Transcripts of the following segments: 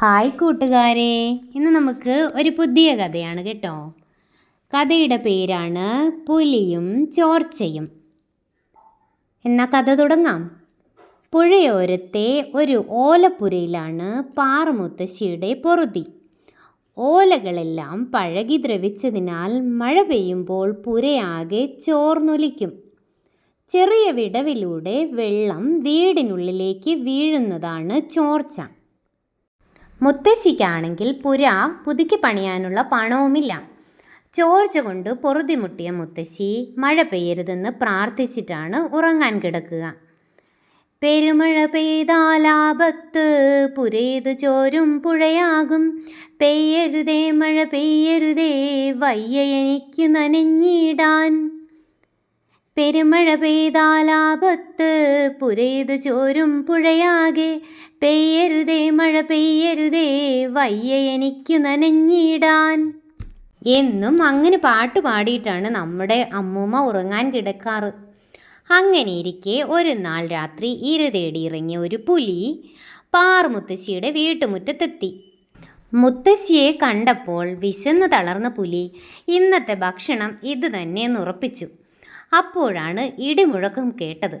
Hi കൂട്ടുകാരെ. ഇന്ന് നമുക്ക് ഒരു പുതിയ കഥയാണ് കേട്ടോ. കഥയുടെ പേരാണ് പുലിയും ചോർച്ചയും. എന്നാ കഥ തുടങ്ങാം. പുഴയോരത്തെ ഒരു ഓലപ്പുരയിലാണ് പാറമുത്തശ്ശിയുടെ പൊറുതി. ഓലകളെല്ലാം പഴകി ദ്രവിച്ചതിനാൽ മഴ പെയ്യുമ്പോൾ പുരയാകെ ചോർന്നൊലിക്കും. ചെറിയ വിടവിലൂടെ വെള്ളം വീടിനുള്ളിലേക്ക് വീഴുന്നതാണ് ചോർച്ച. മുത്തശ്ശിക്കാണെങ്കിൽ പുര പുതുക്കി പണിയാനുള്ള പണവുമില്ല. ചോർച്ച കൊണ്ട് പൊറുതിമുട്ടിയ മുത്തശ്ശി മഴ പെയ്യരുതെന്ന് പ്രാർത്ഥിച്ചിട്ടാണ് ഉറങ്ങാൻ കിടക്കുക. പെരുമഴ പെയ്താലാപത്ത് പുരേതു ചോരും പുഴയാകും. പെയ്യരുതേ മഴ പെയ്യരുതേ വയ്യ എനിക്ക് നനഞ്ഞിടാൻ. പെരുമഴ പെയ്താലാപത്ത് പുരേതു ചോരും പുഴയാകെ. പെയ്യരുതേ മഴ പെയ്യരുതേ വയ്യ എനിക്ക് നനഞ്ഞിടാൻ. എന്നും അങ്ങനെ പാട്ട് പാടിയിട്ടാണ് നമ്മുടെ അമ്മൂമ്മ ഉറങ്ങാൻ കിടക്കാറ്. അങ്ങനെ ഇരിക്കെ ഒരു നാൾ രാത്രി ഇര തേടി ഇറങ്ങിയ ഒരു പുലി പാറുമുത്തശ്ശിയുടെ വീട്ടുമുറ്റത്തെത്തി. മുത്തശ്ശിയെ കണ്ടപ്പോൾ വിശന്ന് തളർന്ന പുലി ഇന്നത്തെ ഭക്ഷണം ഇത് തന്നെയെന്ന് ഉറപ്പിച്ചു. അപ്പോഴാണ് ഇടിമുഴക്കം കേട്ടത്.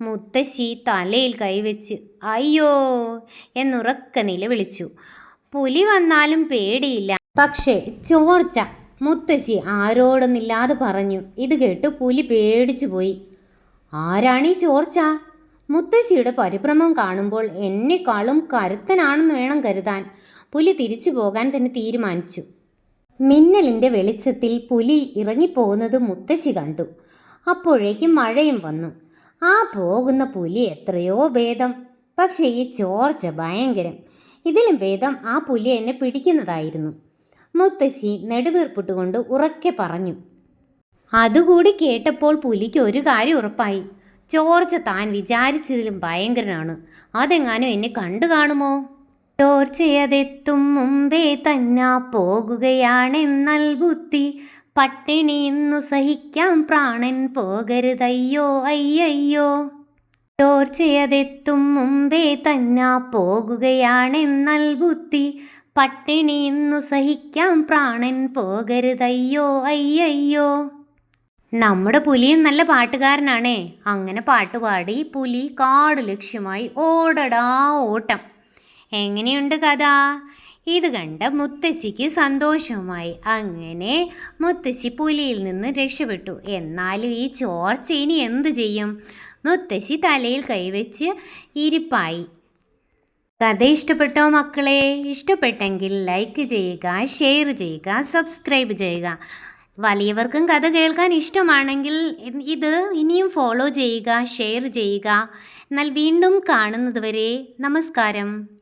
മുത്തശ്ശി തലയിൽ കൈവച്ച് അയ്യോ എന്നുറക്ക നിലവിളിച്ചു പുലി വന്നാലും പേടിയില്ല. പക്ഷേ ചോർച്ച. മുത്തശ്ശി ആരോടൊന്നില്ലാതെ പറഞ്ഞു. ഇത് കേട്ട് പുലി പേടിച്ചു പോയി. ആരാണീ ചോർച്ച? മുത്തശ്ശിയുടെ പരിഭ്രമം കാണുമ്പോൾ എന്നെക്കാളും കരുത്തനാണെന്ന് വേണം കരുതാൻ. പുലി തിരിച്ചു പോകാൻ തന്നെ തീരുമാനിച്ചു. മിന്നലിന്റെ വെളിച്ചത്തിൽ പുലി ഇറങ്ങിപ്പോകുന്നത് മുത്തശ്ശി കണ്ടു. അപ്പോഴേക്കും മഴയും വന്നു. ആ പോകുന്ന പുലി എത്രയോ ഭേദം. പക്ഷേ ഈ ചോർച്ച ഭയങ്കരം. ഇതിലും ഭേദം ആ പുലി എന്നെ പിടിക്കുന്നതായിരുന്നു. മുത്തശ്ശി നെടുവീർപ്പിട്ടുകൊണ്ട് ഉറക്കെ പറഞ്ഞു. അതുകൂടി കേട്ടപ്പോൾ പുലിക്ക് ഒരു കാര്യം ഉറപ്പായി. ചോർച്ച താൻ വിചാരിച്ചതിലും ഭയങ്കരനാണ്. അതെങ്ങാനും എന്നെ കണ്ടു കാണുമോ? ചോർച്ചയതെത്തും മുമ്പേ തന്നാ പോകുകയാണെന്നൽ ബുദ്ധി പട്ടിണി ഇന്നു സഹിക്കാം പ്രാണൻ പോകരുതയ്യോ അയ്യയ്യോ. ചോർച്ചയതെത്തും മുമ്പേ തന്നാ പോകുകയാണെന്നൽ ബുദ്ധി. പട്ടിണി ഇന്നു സഹിക്കാം പ്രാണൻ പോകരുതയ്യോ അയ്യയ്യോ. നമ്മുടെ പുലിയും നല്ല പാട്ടുകാരനാണേ. അങ്ങനെ പാട്ടുപാടി പുലി കാട് ലക്ഷ്യമായി ഓടടാ ഓട്ടം. എങ്ങനെയുണ്ട് കഥ? ഇത് കണ്ട മുത്തശ്ശിക്ക് സന്തോഷമായി അങ്ങനെ മുത്തശ്ശി പുലിയിൽ നിന്ന് രക്ഷപ്പെട്ടു. എന്നാലും ഈ ചോർച്ച ഇനി എന്ത് ചെയ്യും? മുത്തശ്ശി തലയിൽ കൈവച്ച് ഇരിപ്പായി. കഥ ഇഷ്ടപ്പെട്ടോ മക്കളെ? ഇഷ്ടപ്പെട്ടെങ്കിൽ ലൈക്ക് ചെയ്യുക ഷെയർ ചെയ്യുക സബ്സ്ക്രൈബ് ചെയ്യുക. വലിയവർക്കും കഥ കേൾക്കാൻ ഇഷ്ടമാണെങ്കിൽ ഇത് ഇനിയും ഫോളോ ചെയ്യുക ഷെയർ ചെയ്യുക. എന്നാൽ വീണ്ടും കാണുന്നതുവരെ നമസ്കാരം.